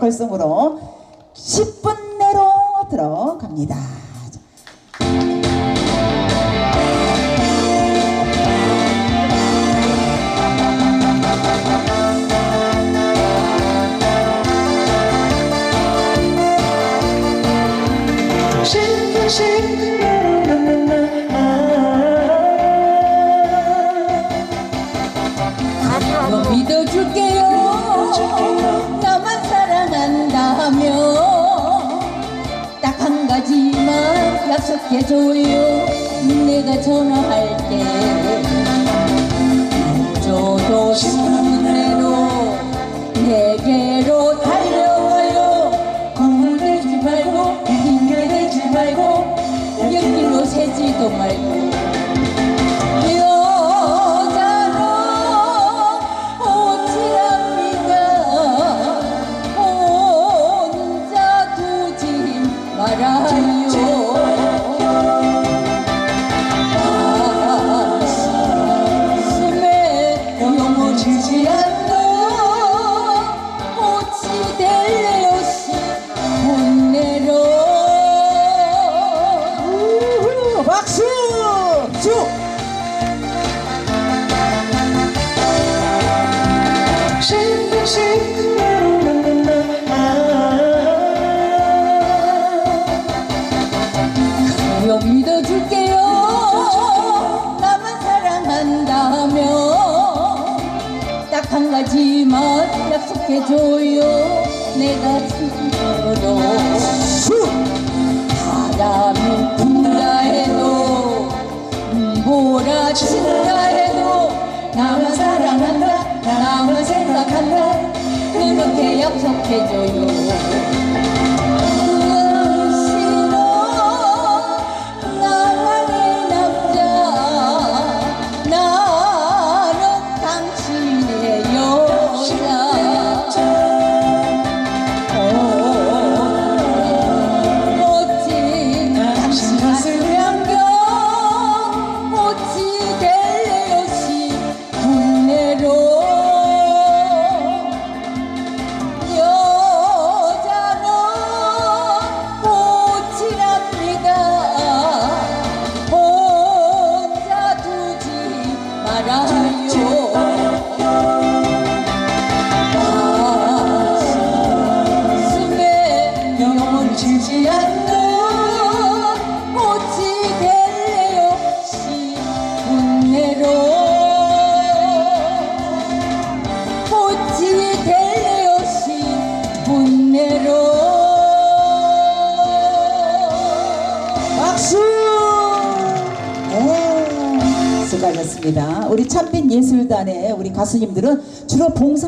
앵콜송으로 10분 내로 들어갑니다. 너 믿어줄게요 약속해줘요. 내가 전화할게. 저도 순례로 내게로 달려와요. 구물되지 말고 핑계대지 말고 옆길로 새지도 말고 가지만 약속해줘요. 내가 진짜로 바람이 분다 해도 뭐라 친다 해도 나만 사랑한다 나만 생각한다. 그렇게 약속해줘요 수고하셨습니다. 우리 참빛 예술단의 우리 가수님들은 주로 봉사